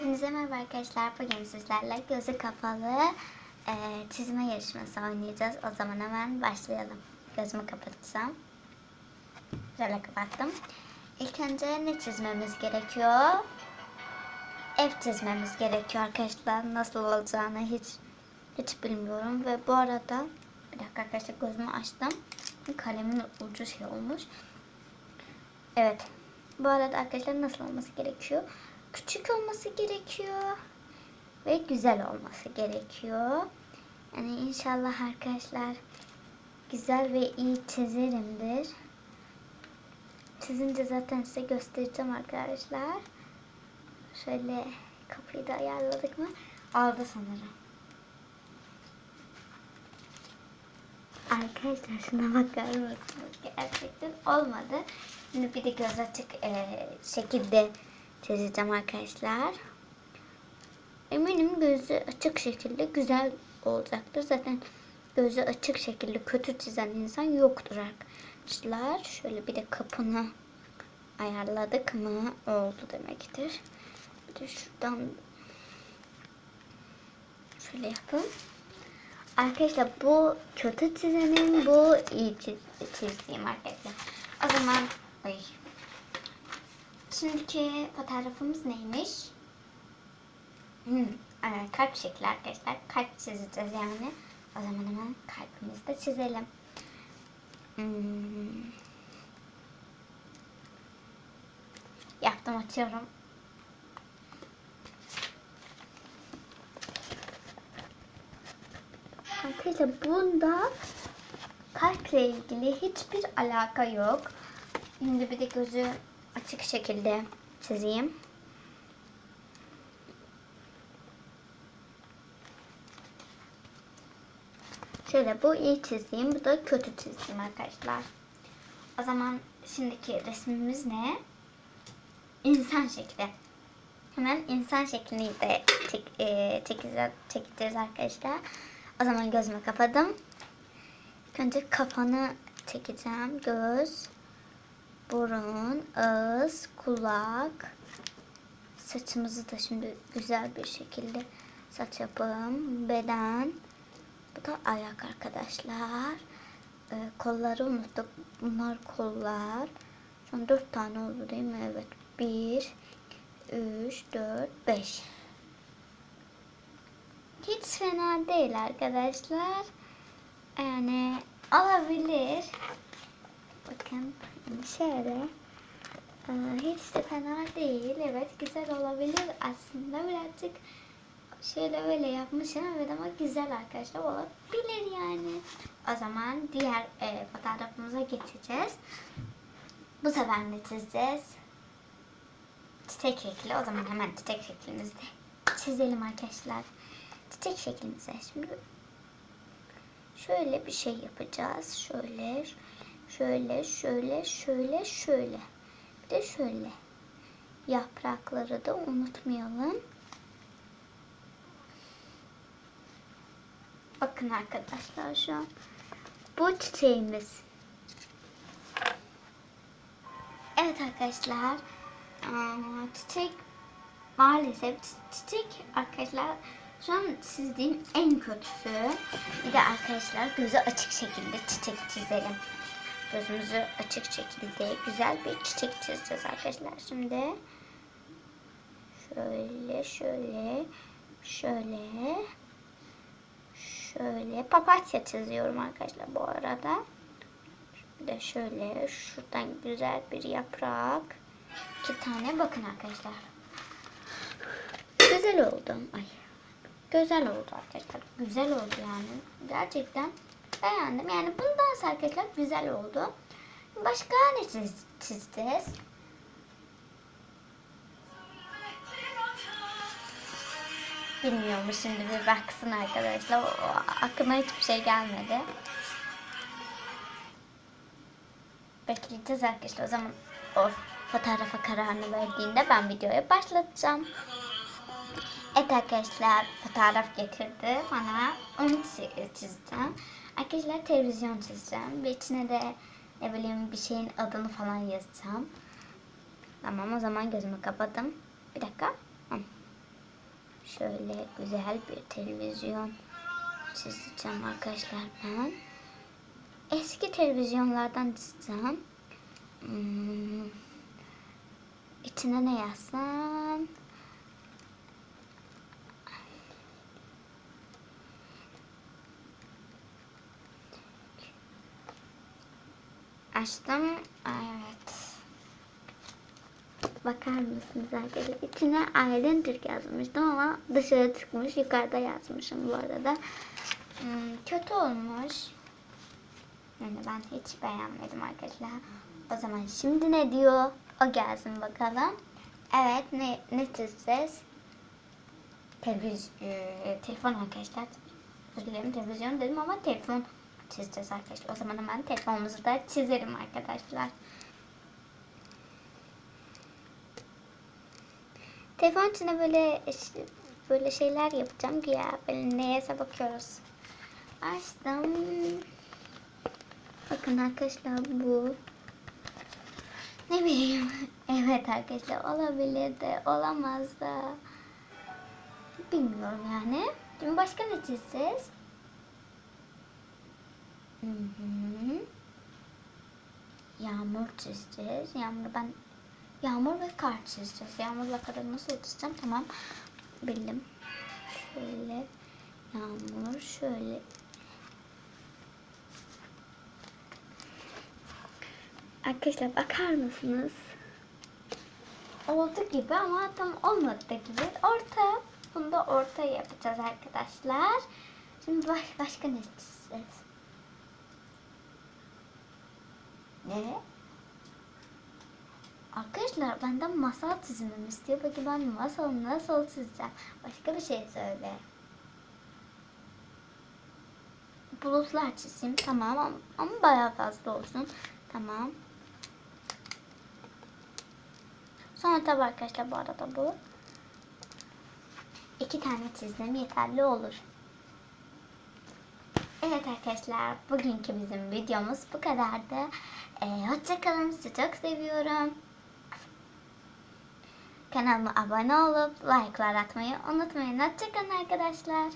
Hepinize merhaba arkadaşlar. Bugün sizlerle gözü kapalı e, çizme yarışması oynayacağız. O zaman hemen başlayalım. Gözümü kapatacağım. Şöyle kapattım. İlk önce ne çizmemiz gerekiyor? Ev çizmemiz gerekiyor arkadaşlar. Nasıl olacağını hiç hiç bilmiyorum. Ve bu arada bir dakika arkadaşlar gözümü açtım. Kalemin ucu şey olmuş. Evet. Bu arada arkadaşlar nasıl olması gerekiyor? Küçük olması gerekiyor. Ve güzel olması gerekiyor. Yani inşallah arkadaşlar güzel ve iyi çizerimdir. Çizince zaten size göstereceğim arkadaşlar. Şöyle kapıyı da ayarladık mı? Aldı sanırım. Arkadaşlar şuna bakar mısınız? Gerçekten olmadı. Şimdi bir de göz açık e, şekilde çizeceğim arkadaşlar. Eminim gözü açık şekilde güzel olacaktır. Zaten gözü açık şekilde kötü çizen insan yoktur arkadaşlar. Şöyle bir de kapını ayarladık mı oldu demektir. Bir de şuradan şöyle yapalım. Arkadaşlar bu kötü çizenin bu iyi çiz, çizdiğim arkadaşlar. O zaman ay. Şimdiki fotoğrafımız neymiş? Hmm, evet, kalp şekli arkadaşlar. Kalp çizeceğiz yani. O zaman hemen kalbimizi de çizelim. Hmm. Yaptım açıyorum. Arkadaşlar bunda kalple ilgili hiçbir alaka yok. Şimdi bir de gözü açık şekilde çizeyim. Şöyle bu iyi çizdiğim, bu da kötü çizdiğim arkadaşlar. O zaman şimdiki resmimiz ne? İnsan şekli. Hemen insan şeklini de çek, e, çekeceğiz, çekeceğiz arkadaşlar. O zaman gözümü kapadım. Önce kafanı çekeceğim. Göz, burun, ağız, kulak. Saçımızı da şimdi güzel bir şekilde saç yapalım. Beden. Bu da ayak arkadaşlar. Ee, kolları unuttuk. Bunlar kollar. Şu an dört tane oldu değil mi? Evet. Bir, üç, dört, beş. Hiç fena değil arkadaşlar. Yani olabilir. Bakın şöyle. Ee, hiç de fena değil. Evet güzel olabilir aslında. Birazcık şöyle öyle yapmışım. Evet ama güzel arkadaşlar olabilir yani. O zaman diğer e, fotoğrafımıza geçeceğiz. Bu sefer ne çizeceğiz? Çiçek şekli. O zaman hemen çiçek şeklimizi de çizelim arkadaşlar. Çiçek şeklimize şimdi şöyle bir şey yapacağız. Şöyle, şöyle, şöyle, şöyle, şöyle. Bir de şöyle. Yaprakları da unutmayalım. Bakın arkadaşlar şu an bu çiçeğimiz. Evet arkadaşlar. Çiçek maalesef çiçek arkadaşlar şu an çizdiğim en kötüsü. Bir de arkadaşlar gözü açık şekilde çiçek çizelim. Gözümüzü açık şekilde güzel bir çiçek çizeceğiz arkadaşlar. Şimdi şöyle şöyle şöyle şöyle papatya çiziyorum arkadaşlar bu arada. Bir de şöyle şuradan güzel bir yaprak. iki tane bakın arkadaşlar. Güzel oldu. Ay. Güzel oldu arkadaşlar. Güzel oldu yani. Gerçekten beğendim. Yani bundan arkadaşlar güzel oldu. Başka ne çiz çizeceğiz? Bilmiyorum şimdi bir baksın arkadaşlar. O, aklıma hiçbir şey gelmedi. Bekleyeceğiz arkadaşlar. O zaman o fotoğrafa kararını verdiğinde ben videoya başlatacağım. Evet arkadaşlar fotoğraf getirdi bana. Onu çizeceğim. Arkadaşlar televizyon çizeceğim. Ve içine de ne bileyim bir şeyin adını falan yazacağım. Tamam o zaman gözümü kapadım. Bir dakika. Şöyle güzel bir televizyon çizeceğim arkadaşlar ben. Eski televizyonlardan çizeceğim. Hmm. İçine ne yazsam? Açtım. Evet. Bakar mısınız arkadaşlar? İçine Aylin Türk yazmıştım ama dışarı çıkmış. Yukarıda yazmışım bu arada. Hmm, kötü olmuş. Yani ben hiç beğenmedim arkadaşlar. O zaman şimdi ne diyor? O gelsin bakalım. Evet ne, ne çizeceğiz? Televiz e, telefon arkadaşlar. Özür dilerim televizyon dedim ama telefon çizeceğiz arkadaşlar. O zaman hemen telefonumuzu da çizelim arkadaşlar. Telefon içine böyle böyle şeyler yapacağım ki ya böyle neyse bakıyoruz. Açtım. Bakın arkadaşlar bu. Ne bileyim. Evet arkadaşlar olabilir de olamaz da. Bilmiyorum yani. Şimdi başka ne çizeceğiz? Yağmur çizeceğiz. Yağmur ben yağmur ve kar çizeceğiz. Yağmurla karı nasıl çizeceğim? Tamam. Bildim. Şöyle yağmur şöyle Arkadaşlar bakar mısınız? Oldu gibi ama tam olmadı gibi. Orta. Bunu da orta yapacağız arkadaşlar. Şimdi baş, başka ne çizeceğiz? Ne? Arkadaşlar benden masal çizmemi istiyor. Peki ben masal nasıl çizeceğim? Başka bir şey söyle. Bulutlar çizeyim. Tamam ama, ama bayağı fazla olsun. Tamam. Sonra tabi arkadaşlar bu arada bu. iki tane çizdim yeterli olur. Evet arkadaşlar bugünkü bizim videomuz bu kadardı. Ee, Hoşçakalın sizi çok seviyorum. Kanalıma abone olup like'lar atmayı unutmayın. Hoşçakalın arkadaşlar.